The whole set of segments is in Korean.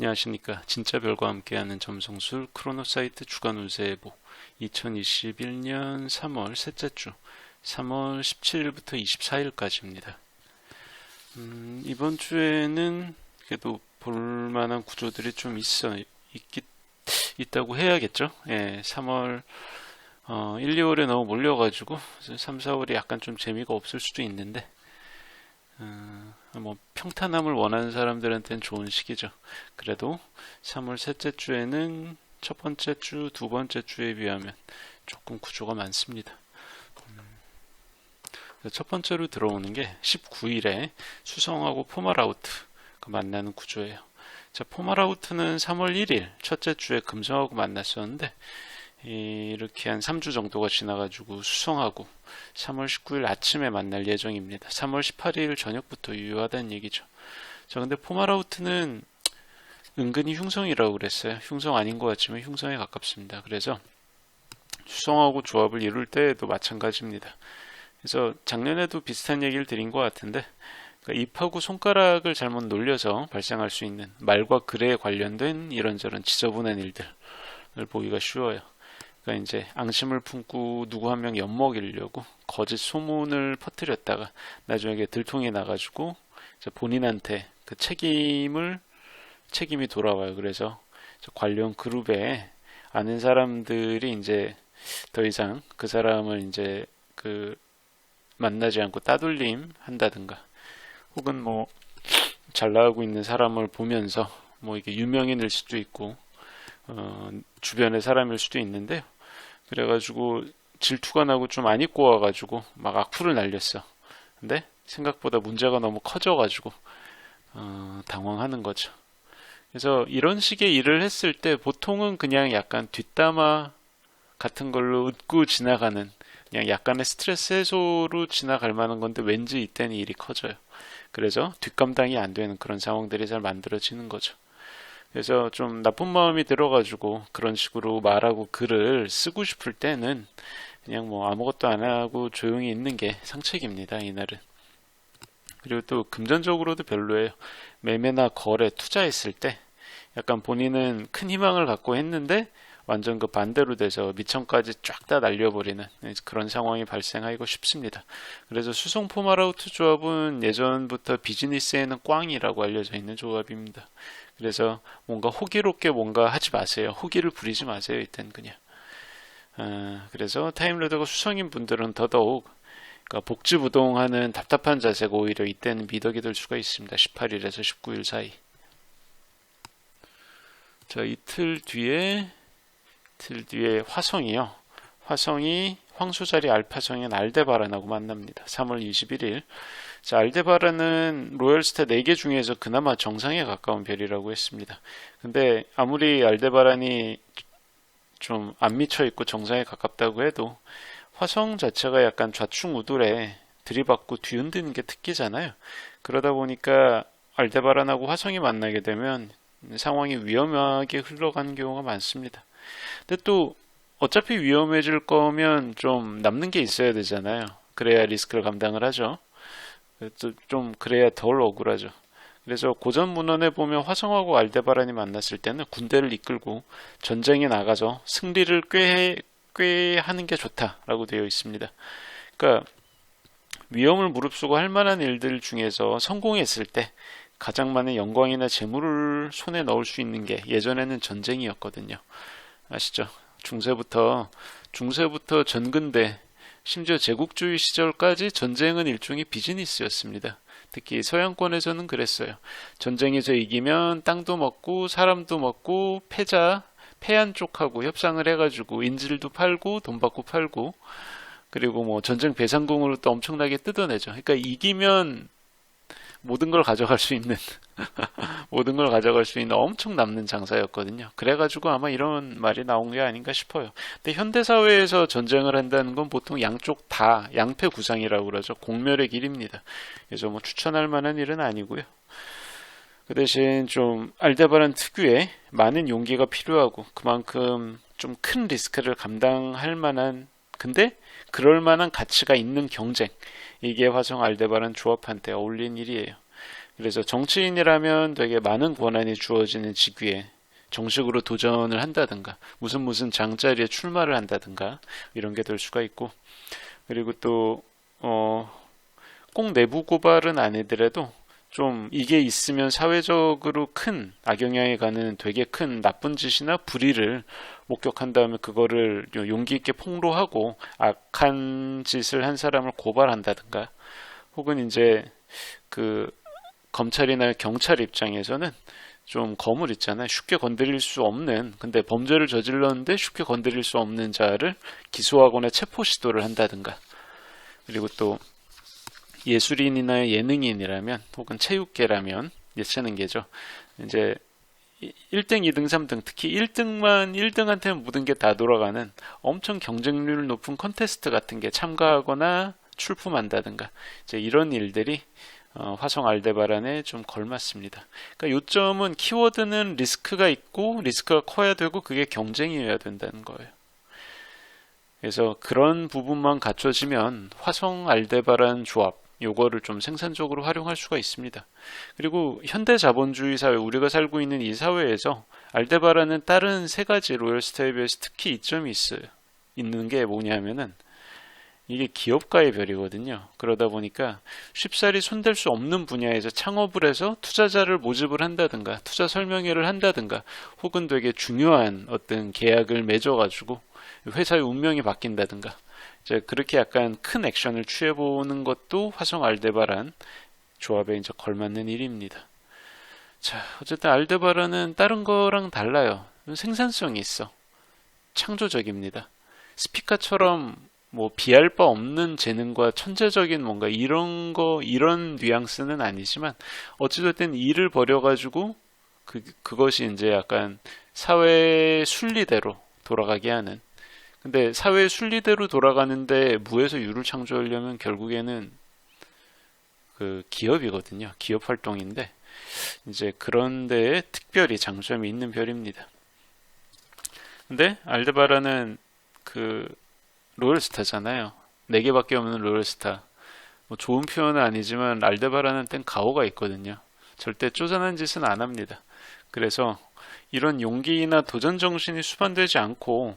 안녕하십니까. 진짜 별과 함께하는 점성술 크로노사이트 주간 운세 예보 2021년 3월 셋째 주 3월 17일부터 24일까지입니다. 음, 이번 주에는 그래도 볼만한 구조들이 좀 있어 있기, 있다고 해야겠죠. 예, 3월 어, 1, 2월에 너무 몰려가지고 3, 4월이 약간 좀 재미가 없을 수도 있는데 어, 뭐 평탄함을 원하는 사람들한테는 좋은 시기죠. 그래도 3월 셋째 주에는 첫 번째 주, 두 번째 주에 비하면 조금 구조가 많습니다. 음, 첫 번째로 들어오는 게 19일에 수성하고 포마라우트 만나는 구조예요. 자, 포마라우트는 3월 1일 첫째 주에 금성하고 만났었는데 이렇게 한 3주 정도가 지나가지고 수성하고 3월 19일 아침에 만날 예정입니다. 3월 18일 저녁부터 유효하다는 얘기죠. 자, 근데 포마라우트는 은근히 흉성이라고 그랬어요. 흉성 아닌 것 같지만 흉성에 가깝습니다. 그래서 수성하고 조합을 이룰 때에도 마찬가지입니다. 그래서 작년에도 비슷한 얘기를 드린 것 같은데 그러니까 입하고 손가락을 잘못 놀려서 발생할 수 있는 말과 글에 관련된 이런저런 지저분한 일들을 보기가 쉬워요. 그러니까 이제 앙심을 품고 누구 한 명 엿먹이려고 거짓 소문을 퍼뜨렸다가 나중에 들통이 나가지고 본인한테 그 책임을 책임이 돌아와요. 그래서 관련 그룹에 아는 사람들이 이제 더 이상 그 사람을 이제 그 만나지 않고 따돌림 한다든가 혹은 뭐 잘 나가고 있는 사람을 보면서 뭐 이게 유명인일 수도 있고 어, 주변의 사람일 수도 있는데요. 그래가지고 질투가 나고 좀 안 입고 와가지고 막 악플을 날렸어. 근데 생각보다 문제가 너무 커져가지고 어, 당황하는 거죠. 그래서 이런 식의 일을 했을 때 보통은 그냥 약간 뒷담화 같은 걸로 웃고 지나가는 그냥 약간의 스트레스 해소로 지나갈 만한 건데 왠지 이때는 일이 커져요. 그래서 뒷감당이 안 되는 그런 상황들이 잘 만들어지는 거죠. 그래서 좀 나쁜 마음이 들어가지고 그런 식으로 말하고 글을 쓰고 싶을 때는 그냥 뭐 아무것도 안 하고 조용히 있는 게 상책입니다. 이날은. 그리고 또 금전적으로도 별로예요. 매매나 거래, 투자했을 때 약간 본인은 큰 희망을 갖고 했는데 완전 그 반대로 돼서 미천까지 쫙 다 날려버리는 그런 상황이 발생하기가 쉽습니다. 그래서 수성 포마라우트 조합은 예전부터 비즈니스에는 꽝이라고 알려져 있는 조합입니다. 그래서 뭔가 호기롭게 뭔가 하지 마세요. 호기를 부리지 마세요. 이땐 그냥. 어, 그래서 타임러더가 수성인 분들은 더더욱 그러니까 복지부동하는 답답한 자세가 오히려 이때는 미덕이 될 수가 있습니다. 18일에서 19일 사이. 자, 이틀 뒤에 이 틀 뒤에 화성이요. 화성이 황소자리 알파성인 알데바란하고 만납니다. 3월 21일. 자, 알데바란은 로열스타 4개 중에서 그나마 정상에 가까운 별이라고 했습니다. 근데 아무리 알데바란이 좀 안 미쳐 있고 정상에 가깝다고 해도 화성 자체가 약간 좌충우돌에 들이받고 뒤흔드는 게 특기잖아요. 그러다 보니까 알데바란하고 화성이 만나게 되면 상황이 위험하게 흘러가는 경우가 많습니다. 근데 또 어차피 위험해질 거면 좀 남는 게 있어야 되잖아요. 그래야 리스크를 감당을 하죠. 좀 그래야 덜 억울하죠. 그래서 고전 문헌에 보면 화성하고 알데바란이 만났을 때는 군대를 이끌고 전쟁에 나가서 승리를 꽤, 꽤 하는 게 좋다라고 되어 있습니다. 그러니까 위험을 무릅쓰고 할 만한 일들 중에서 성공했을 때 가장 많은 영광이나 재물을 손에 넣을 수 있는 게 예전에는 전쟁이었거든요. 아시죠? 중세부터 중세부터 전근대 심지어 제국주의 시절까지 전쟁은 일종의 비즈니스였습니다. 특히 서양권에서는 그랬어요. 전쟁에서 이기면 땅도 먹고 사람도 먹고 패자 패한 쪽하고 협상을 해가지고 인질도 팔고 돈 받고 팔고 그리고 뭐 전쟁 배상금으로 또 엄청나게 뜯어내죠. 그러니까 이기면 모든 걸 가져갈 수 있는 모든 걸 가져갈 수 있는 엄청 남는 장사였거든요. 그래가지고 아마 이런 말이 나온 게 아닌가 싶어요. 근데 현대 사회에서 전쟁을 한다는 건 보통 양쪽 다 양패 구상이라고 그러죠. 공멸의 길입니다. 그래서 뭐 추천할 만한 일은 아니고요. 그 대신 좀 알데바란 특유의 많은 용기가 필요하고 그만큼 좀 큰 리스크를 감당할 만한 근데 그럴 만한 가치가 있는 경쟁 이게 화성 알데바란 조합한테 어울린 일이에요. 그래서 정치인이라면 되게 많은 권한이 주어지는 직위에 정식으로 도전을 한다든가 무슨 무슨 장자리에 출마를 한다든가 이런 게 될 수가 있고 그리고 또 어, 꼭 내부 고발은 아니더라도 좀 이게 있으면 사회적으로 큰 악영향이 가는 되게 큰 나쁜 짓이나 불의를 목격한 다음에 그거를 용기 있게 폭로하고 악한 짓을 한 사람을 고발한다든가 혹은 이제 그 검찰이나 경찰 입장에서는 좀 거물 있잖아요. 쉽게 건드릴 수 없는 근데 범죄를 저질렀는데 쉽게 건드릴 수 없는 자를 기소하거나 체포 시도를 한다든가 그리고 또 예술인이나 예능인이라면 혹은 체육계라면 예체능계죠. 이제 1등, 2등, 3등, 특히 1등만 1등한테 모든 게 다 돌아가는 엄청 경쟁률 높은 컨테스트 같은 게 참가하거나 출품한다든가 이제 이런 일들이 어, 화성 알데바란에 좀 걸맞습니다. 그러니까 요점은 키워드는 리스크가 있고 리스크가 커야 되고 그게 경쟁이어야 된다는 거예요. 그래서 그런 부분만 갖춰지면 화성 알데바란 조합 요거를 좀 생산적으로 활용할 수가 있습니다. 그리고 현대 자본주의 사회 우리가 살고 있는 이 사회에서 알데바란은 다른 세 가지 로열 스타에 비해서 특히 이점이 있어요. 있는 게 뭐냐면은 이게 기업가의 별이거든요. 그러다 보니까 쉽사리 손댈 수 없는 분야에서 창업을 해서 투자자를 모집을 한다든가 투자 설명회를 한다든가 혹은 되게 중요한 어떤 계약을 맺어가지고 회사의 운명이 바뀐다든가 이제 그렇게 약간 큰 액션을 취해보는 것도 화성 알데바란 조합에 이제 걸맞는 일입니다. 자, 어쨌든 알데바란은 다른 거랑 달라요. 생산성이 있어. 창조적입니다. 스피카처럼 뭐 비할 바 없는 재능과 천재적인 뭔가 이런 거 이런 뉘앙스는 아니지만 어찌됐든 일을 벌여가지고 그 그것이 이제 약간 사회 순리대로 돌아가게 하는 근데 사회 순리대로 돌아가는데 무에서 유를 창조하려면 결국에는 그 기업이거든요. 기업 활동인데 이제 그런 데에 특별히 장점이 있는 별입니다. 근데 알데바라는 그 로열스타잖아요. 네 개밖에 없는 로열스타. 뭐 좋은 표현은 아니지만 알데바라는 땐 가오가 있거든요. 절대 쪼잔한 짓은 안 합니다. 그래서 이런 용기나 도전 정신이 수반되지 않고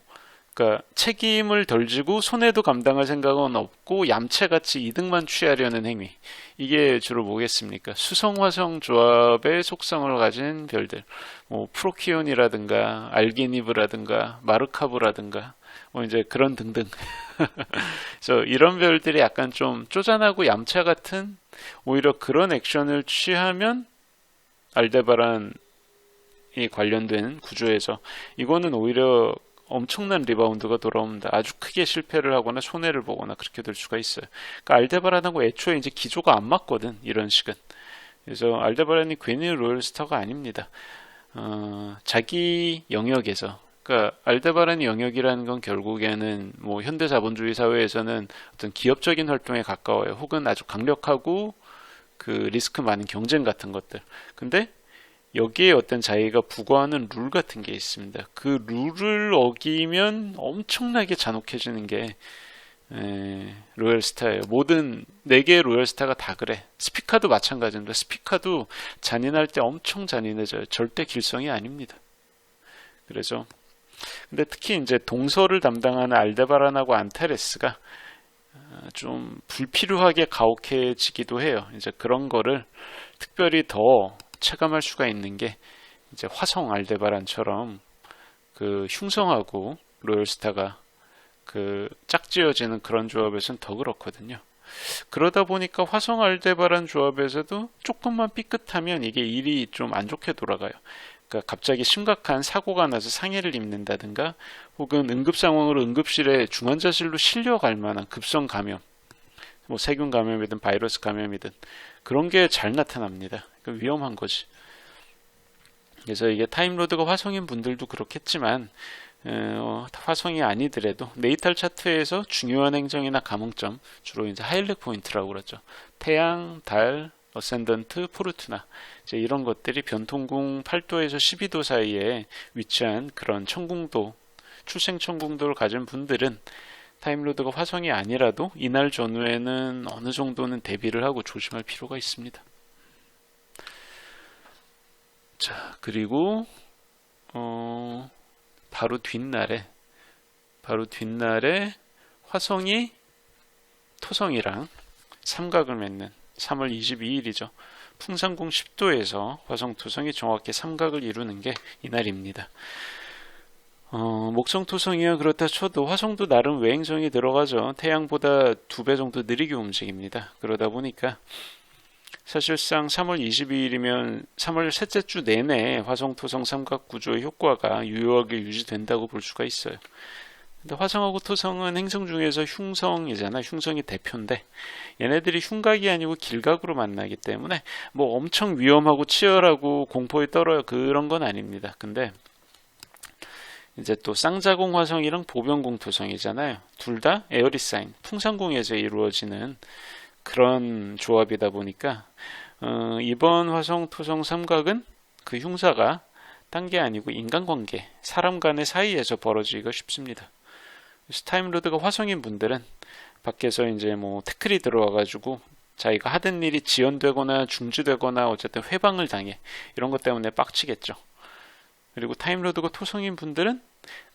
그러니까 책임을 덜 지고 손해도 감당할 생각은 없고 얌체같이 이득만 취하려는 행위. 이게 주로 뭐겠습니까? 수성화성 조합의 속성을 가진 별들. 뭐 프로키온이라든가 알게니브라든가 마르카브라든가 뭐 이제 그런 등등. 그래서 이런 별들이 약간 좀 쪼잔하고 얌체 같은 오히려 그런 액션을 취하면 알데바란이 관련된 구조에서 이거는 오히려 엄청난 리바운드가 돌아옵니다. 아주 크게 실패를 하거나 손해를 보거나 그렇게 될 수가 있어요. 그러니까 알데바란하고 애초에 이제 기조가 안 맞거든 이런 식은. 그래서 알데바란이 괜히 로열스타가 아닙니다. 어, 자기 영역에서 그러니까 알데바란의 영역이라는 건 결국에는 뭐 현대 자본주의 사회에서는 어떤 기업적인 활동에 가까워요. 혹은 아주 강력하고 그 리스크 많은 경쟁 같은 것들. 근데 여기에 어떤 자기가 부과하는 룰 같은 게 있습니다. 그 룰을 어기면 엄청나게 잔혹해지는 게 에, 로열스타예요. 모든 네 개의 로열스타가 다 그래. 스피카도 마찬가지입니다. 스피카도 잔인할 때 엄청 잔인해져요. 절대 길성이 아닙니다. 그래서 근데 특히 이제 동서를 담당하는 알데바란하고 안타레스가 어, 좀 불필요하게 가혹해지기도 해요. 이제 그런 거를 특별히 더 체감할 수가 있는 게 이제 화성 알데바란처럼 그 흉성하고 로열스타가 그 짝지어지는 그런 조합에서는 더 그렇거든요. 그러다 보니까 화성 알데바란 조합에서도 조금만 삐끗하면 이게 일이 좀 안 좋게 돌아가요. 그러니까 갑자기 심각한 사고가 나서 상해를 입는다든가 혹은 응급 상황으로 응급실에 중환자실로 실려갈 만한 급성 감염 뭐 세균 감염이든 바이러스 감염이든 그런 게 잘 나타납니다. 그러니까 위험한 거지. 그래서 이게 타임로드가 화성인 분들도 그렇겠지만 어, 화성이 아니더라도 네이탈 차트에서 중요한 행정이나 감흥점 주로 이제 하일렉 포인트라고 그러죠. 태양, 달, 어센던트, 포르투나 이제 이런 것들이 변통궁 8도에서 12도 사이에 위치한 그런 천궁도 출생 천궁도를 가진 분들은 타임로드가 화성이 아니라도 이날 전후에는 어느 정도는 대비를 하고 조심할 필요가 있습니다. 자, 그리고 어, 바로 뒷날에 바로 뒷날에 화성이 토성이랑 삼각을 맺는 3월 22일이죠. 풍산궁 10도에서 화성 토성이 정확히 삼각을 이루는 게 이날입니다. 어, 목성 토성이야 그렇다 쳐도 화성도 나름 외행성이 들어가죠. 태양보다 두 배 정도 느리게 움직입니다. 그러다 보니까 사실상 3월 22일이면 3월 셋째 주 내내 화성 토성 삼각 구조의 효과가 유효하게 유지된다고 볼 수가 있어요. 근데 화성하고 토성은 행성 중에서 흉성이잖아. 흉성이 대표인데 얘네들이 흉각이 아니고 길각으로 만나기 때문에 뭐 엄청 위험하고 치열하고 공포에 떨어요. 그런 건 아닙니다. 근데 이제 또 쌍자공 화성이랑 보병공 토성이잖아요. 둘 다 에어리사인 풍산공에서 이루어지는 그런 조합이다 보니까 어, 이번 화성 토성 삼각은 그 흉사가 딴 게 아니고 인간관계, 사람 간의 사이에서 벌어지기가 쉽습니다. 스타임로드가 화성인 분들은 밖에서 이제 뭐 태클이 들어와가지고 자기가 하던 일이 지연되거나 중지되거나 어쨌든 회방을 당해 이런 것 때문에 빡치겠죠. 그리고 타임로드가 토성인 분들은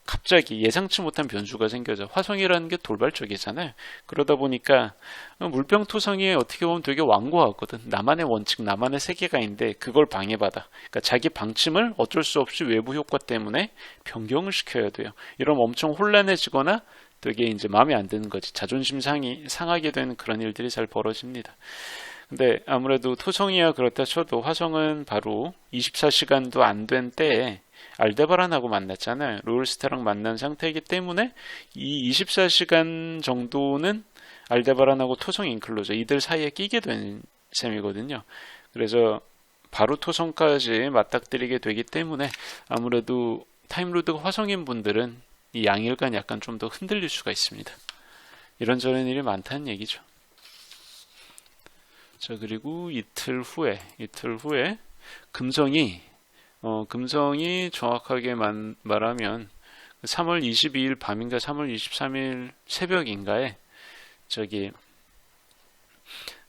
갑자기 예상치 못한 변수가 생겨져. 화성이라는 게 돌발적이잖아요. 그러다 보니까 물병 토성이 어떻게 보면 되게 완고하거든. 나만의 원칙, 나만의 세계관인데 그걸 방해받아. 그러니까 자기 방침을 어쩔 수 없이 외부 효과 때문에 변경을 시켜야 돼요. 이러면 엄청 혼란해지거나 되게 이제 마음에 안 드는 거지. 자존심 상이 상하게 되는 그런 일들이 잘 벌어집니다. 근데 아무래도 토성이야 그렇다 쳐도 화성은 바로 24시간도 안 된 때에 알데바란하고 만났잖아요. 롤스타랑 만난 상태이기 때문에 이 24시간 정도는 알데바란하고 토성 인클로저 이들 사이에 끼게 된 셈이거든요. 그래서 바로 토성까지 맞닥뜨리게 되기 때문에 아무래도 타임로드가 화성인 분들은 이 양일간 약간 좀 더 흔들릴 수가 있습니다. 이런저런 일이 많다는 얘기죠. 자 그리고 이틀 후에 이틀 후에 금성이 어, 금성이 정확하게 만, 말하면 3월 22일 밤인가 3월 23일 새벽인가에 저기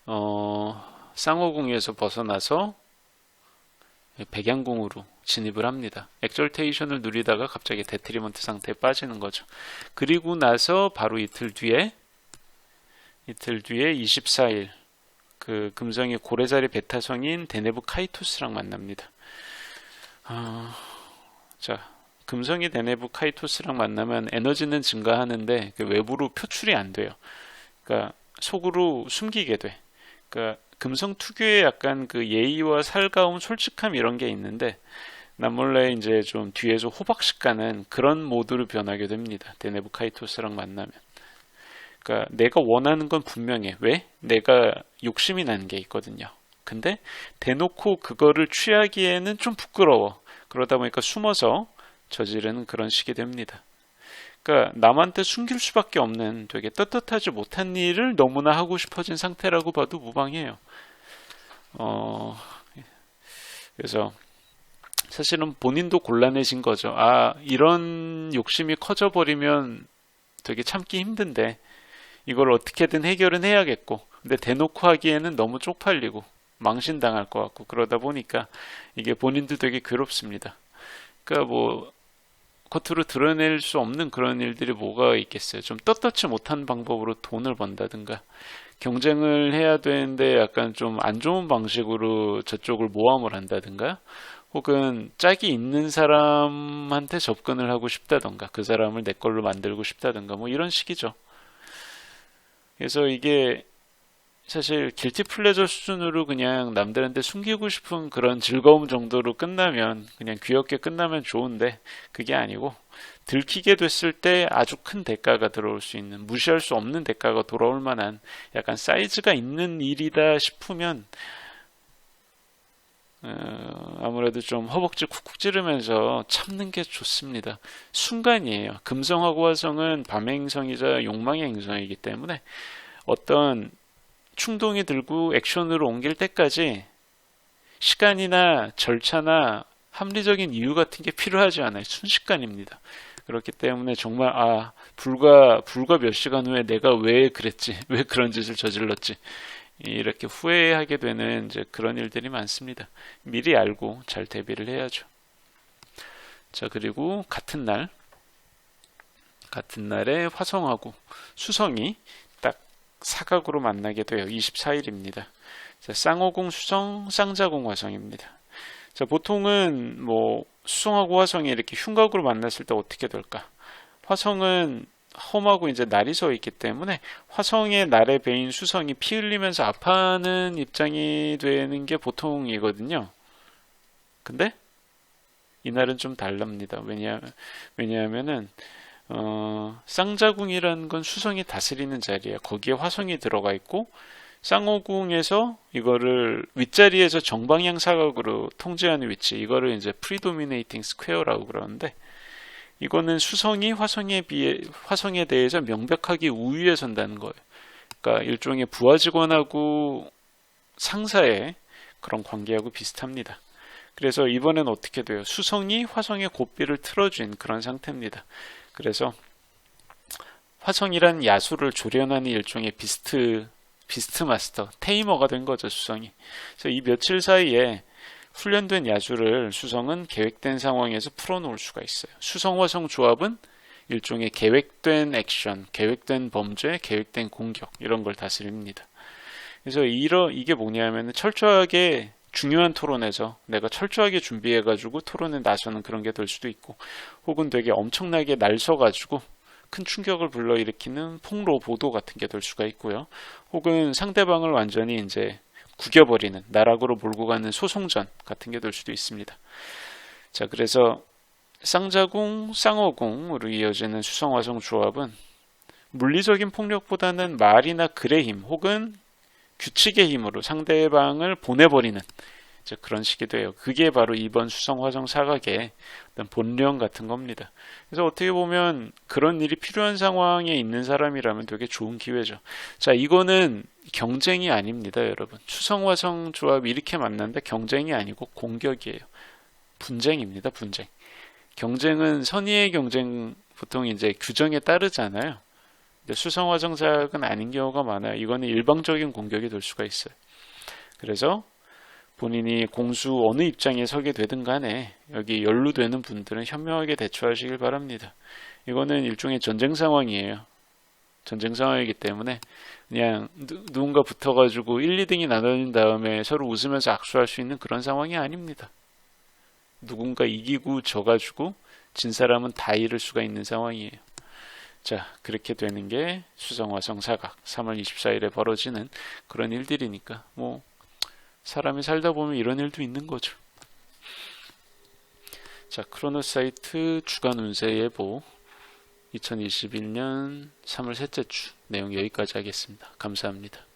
어, 쌍호궁에서 벗어나서 백양궁으로 진입을 합니다. 엑절테이션을 누리다가 갑자기 데트리먼트 상태에 빠지는 거죠. 그리고 나서 바로 이틀 뒤에 이틀 뒤에 24일 그 금성의 고래자리 베타성인 데네브 카이토스랑 만납니다. 어, 자, 금성이 데네브 카이토스랑 만나면 에너지는 증가하는데 그 외부로 표출이 안 돼요. 그러니까 속으로 숨기게 돼. 그러니까 금성 특유의 약간 그 예의와 살가움, 솔직함 이런 게 있는데 남몰래 이제 좀 뒤에서 호박식 가는 그런 모드로 변하게 됩니다. 데네브 카이토스랑 만나면. 그러니까 내가 원하는 건 분명해. 왜? 내가 욕심이 나는 게 있거든요. 근데 대놓고 그거를 취하기에는 좀 부끄러워. 그러다 보니까 숨어서 저지르는 그런 식이 됩니다. 그러니까 남한테 숨길 수밖에 없는 되게 떳떳하지 못한 일을 너무나 하고 싶어진 상태라고 봐도 무방해요. 어, 그래서 사실은 본인도 곤란해진 거죠. 아, 이런 욕심이 커져버리면 되게 참기 힘든데 이걸 어떻게든 해결은 해야겠고 근데 대놓고 하기에는 너무 쪽팔리고 망신당할 것 같고 그러다 보니까 이게 본인도 되게 괴롭습니다. 그러니까 뭐 겉으로 드러낼 수 없는 그런 일들이 뭐가 있겠어요. 좀 떳떳지 못한 방법으로 돈을 번다든가 경쟁을 해야 되는데 약간 좀 안 좋은 방식으로 저쪽을 모함을 한다든가 혹은 짝이 있는 사람한테 접근을 하고 싶다던가 그 사람을 내 걸로 만들고 싶다던가 뭐 이런 식이죠. 그래서 이게 사실 길티 플레저 수준으로 그냥 남들한테 숨기고 싶은 그런 즐거움 정도로 끝나면 그냥 귀엽게 끝나면 좋은데 그게 아니고 들키게 됐을 때 아주 큰 대가가 들어올 수 있는 무시할 수 없는 대가가 돌아올 만한 약간 사이즈가 있는 일이다 싶으면 어, 아무래도 좀 허벅지 쿡쿡 찌르면서 참는 게 좋습니다. 순간이에요. 금성하고 화성은 밤의 행성이자 욕망의 행성이기 때문에 어떤 충동이 들고 액션으로 옮길 때까지 시간이나 절차나 합리적인 이유 같은 게 필요하지 않아요. 순식간입니다. 그렇기 때문에 정말 아 불과 불과 몇 시간 후에 내가 왜 그랬지 왜 그런 짓을 저질렀지 이렇게 후회하게 되는 이제 그런 일들이 많습니다. 미리 알고 잘 대비를 해야죠. 자, 그리고 같은 날, 같은 날에 화성하고 수성이 딱 사각으로 만나게 돼요. 24일입니다. 자, 쌍호공 수성, 쌍자공 화성입니다. 자, 보통은 뭐 수성하고 화성이 이렇게 흉곽으로 만났을 때 어떻게 될까? 화성은 험하고 이제 날이 서 있기 때문에 화성의 날의 배인 수성이 피 흘리면서 아파하는 입장이 되는 게 보통이거든요. 근데 이날은 좀 달랍니다. 왜냐 왜냐하면은 어, 쌍자궁이라는 건 수성이 다스리는 자리예요. 거기에 화성이 들어가 있고 쌍호궁에서 이거를 윗자리에서 정방향 사각으로 통제하는 위치 이거를 이제 프리도미네이팅 스퀘어라고 그러는데 이거는 수성이 화성에 비해 화성에 대해서 명백하게 우위에 선다는 거예요. 그러니까 일종의 부하 직원하고 상사의 그런 관계하고 비슷합니다. 그래서 이번엔 어떻게 돼요? 수성이 화성의 고삐를 틀어준 그런 상태입니다. 그래서 화성이란 야수를 조련하는 일종의 비스트 비스트 마스터 테이머가 된 거죠 수성이. 그래서 이 며칠 사이에 훈련된 야수를 수성은 계획된 상황에서 풀어놓을 수가 있어요. 수성화성 조합은 일종의 계획된 액션, 계획된 범죄, 계획된 공격 이런 걸 다스립니다. 그래서 이러 이게 뭐냐면 철저하게 중요한 토론에서 내가 철저하게 준비해가지고 토론에 나서는 그런 게 될 수도 있고, 혹은 되게 엄청나게 날서가지고 큰 충격을 불러일으키는 폭로 보도 같은 게 될 수가 있고요. 혹은 상대방을 완전히 이제 구겨버리는 나락으로 몰고 가는 소송전 같은 게 될 수도 있습니다. 자, 그래서 쌍자궁, 쌍어궁으로 이어지는 수성화성 조합은 물리적인 폭력보다는 말이나 글의 힘 혹은 규칙의 힘으로 상대방을 보내버리는 그런 식이 돼요. 그게 바로 이번 수성 화성 사각의 본령 같은 겁니다. 그래서 어떻게 보면 그런 일이 필요한 상황에 있는 사람이라면 되게 좋은 기회죠. 자, 이거는 경쟁이 아닙니다, 여러분. 수성 화성 조합 이렇게 만났는데 경쟁이 아니고 공격이에요. 분쟁입니다, 분쟁. 경쟁은 선의의 경쟁 보통 이제 규정에 따르잖아요. 수성화정사학은 아닌 경우가 많아요. 이거는 일방적인 공격이 될 수가 있어요. 그래서 본인이 공수 어느 입장에 서게 되든 간에 여기 연루되는 분들은 현명하게 대처하시길 바랍니다. 이거는 일종의 전쟁 상황이에요. 전쟁 상황이기 때문에 그냥 누군가 붙어가지고 1, 2등이 나눠진 다음에 서로 웃으면서 악수할 수 있는 그런 상황이 아닙니다. 누군가 이기고 져가지고 진 사람은 다 잃을 수가 있는 상황이에요. 자, 그렇게 되는 게 수성화성 사각 3월 24일에 벌어지는 그런 일들이니까 뭐 사람이 살다 보면 이런 일도 있는 거죠. 자, 크로노사이트 주간 운세 예보 2021년 3월 셋째 주 내용 여기까지 하겠습니다. 감사합니다.